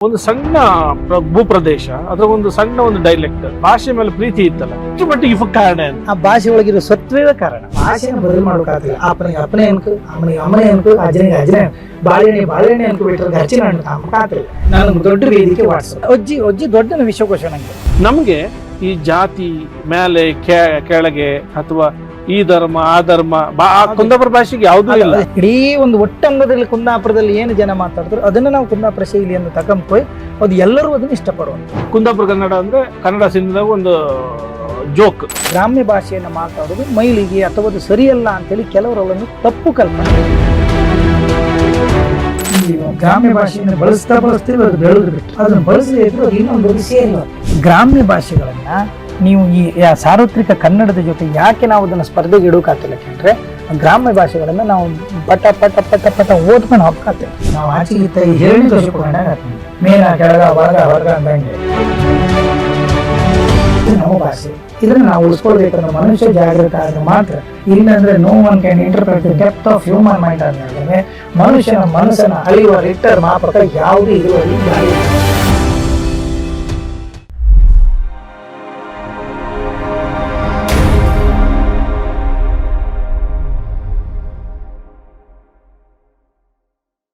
ಒಂದು ಸಣ್ಣ ಪ್ರ- ಭೂಪ್ರದೇಶ ಅದರ ಒಂದು ಸಣ್ಣ ಒಂದು ಡೈಲೆಕ್ಟ್ ಭಾಷೆ ಮೇಲೆ ಪ್ರೀತಿ ಇತ್ತಲ್ಲ ಎಷ್ಟು ಮಟ್ಟಿಗೆ ಇಫಕ್ ಕಾರಣ ಏನು ಆ ಭಾಷೆ ಒಳಗಿರೋ ಸತ್ವವೇ ಕಾರಣ. ಭಾಷೆನ ಬದಲು ಮಾಡೋಕ್ಕಾಗಲ್ಲ ಅಪ್ಪನಿಗೆ ಅಪ್ಪನೇ ಅನ್ಕು ಅಮ್ಮನಿಗೆ ಅಮ್ಮನೇ ಅನ್ಕು ಅಜ್ಜನಿಗೆ ಅಜ್ಜನೇ ಬಾಳೆಹಣ್ಣೆ ಬಾಳೆಹಣ್ಣೆ ಅನ್ಕು ಬಿಟ್ಟರೆ ಹಚ್ಚಿನ ಹಣ್ಣು ತಾಂಬಕಾತಿಲ್ಲ ನನಗೆ ದೊಡ್ಡ ವೇದಿಕೆ ವಾಟ್ಸಪ್ ಅಜ್ಜಿ ಅಜ್ಜಿ ದೊಡ್ಡ ವಿಶ್ವಕೋಶ ನಂಗೆ. ನಮ್ಗೆ ಈ ಜಾತಿ ಮೇಲೆ ಕೆ- ಕೆಳಗೆ ಅಥವಾ ಈ ಧರ್ಮ ಆ ಧರ್ಮ ಬಾ- ಆ ಕುಂದಾಪುರ ಭಾಷೆಗೆ ಯಾವುದೂ ಇಲ್ಲ. ಇಡೀ ಒಂದು ಒಟ್ಟಂಗದಲ್ಲಿ ಕುಂದಾಪುರದಲ್ಲಿ ಏನು ಜನ ಮಾತಾಡಿದ್ರು ಅದನ್ನ ನಾವು ಕುಂದಾಪುರ ಶೈಲಿಯನ್ನು ತಗೊಂಡ್ಕೊಯ್ ಅದು ಎಲ್ಲರೂ ಅದನ್ನ ಇಷ್ಟಪಡುವಂತ ಕುಂದಾಪುರ ಕನ್ನಡ ಅಂದ್ರೆ ಕನ್ನಡ ಸಿನಿಮಾದಾಗ ಒಂದು ಜೋಕ್. ಗ್ರಾಮ್ಯ ಭಾಷೆಯನ್ನು ಮಾತಾಡೋದು ಮೈಲಿಗೆ ಅಥವಾ ಅದು ಸರಿಯಲ್ಲ ಅಂತೇಳಿ ಕೆಲವರಲ್ಲೊಂದು ತಪ್ಪು ಕಲ್ಪನೆ. ಈ ಗ್ರಾಮ್ಯ ಭಾಷೆಯನ್ನು ಬಳಸ್ತಾ ಬಳಸ್ತೀವಿ ಅದು ಬೆಳೆದು ಬಿಟ್ಟು ಅದನ್ನು ಬಳಸದೇ ಇದ್ರು ಇನ್ನೊಂದು ಸೇರಿಲ್ಲ ಗ್ರಾಮ್ಯ ಭಾಷೆಗಳನ್ನ ನೀವು ಈ ಸಾರ್ವತ್ರಿಕ ಕನ್ನಡದ ಜೊತೆ ಯಾಕೆ ನಾವು ಅದನ್ನು ಸ್ಪರ್ಧೆಗೆ ಇಡೋಕಾಗ್ತಿಲ್ಲ ಕೇಳಿದ್ರೆ ಗ್ರಾಮ್ಯ ಭಾಷೆಗಳನ್ನು ನಾವು ಪಟ ಪಟ ಪಟ ಪಟ ಓದ್ಕೊಂಡು ಹೋಗ್ಕಾಗ್ತೇವೆ ನಾವು ಆಚೆ ಹೇಳಿ ಮೇಲ ಕೆಳಗ ಹೊರಗ ಹೊರಗ ಅಂದಂಗೆ ನಮ್ಮ ಭಾಷೆ. ಇದನ್ನ ನಾವು ಉಳಿಸ್ಕೊಳ್ಬೇಕಂದ್ರೆ ಮನುಷ್ಯ ಜಾಗೃತ ಆದ್ರೆ ಮಾತ್ರ ಇಲ್ಲಂದ್ರೆ no one can interpret depth of human mind ಅಂದ್ರೆ ಮನುಷ್ಯನ ಮನಸ್ಸನ್ನ ಅಳಿಯುವ ರಿಟ್ಟರ್ ಮಾಪಕ ಯಾವುದೇ ಇರುವ.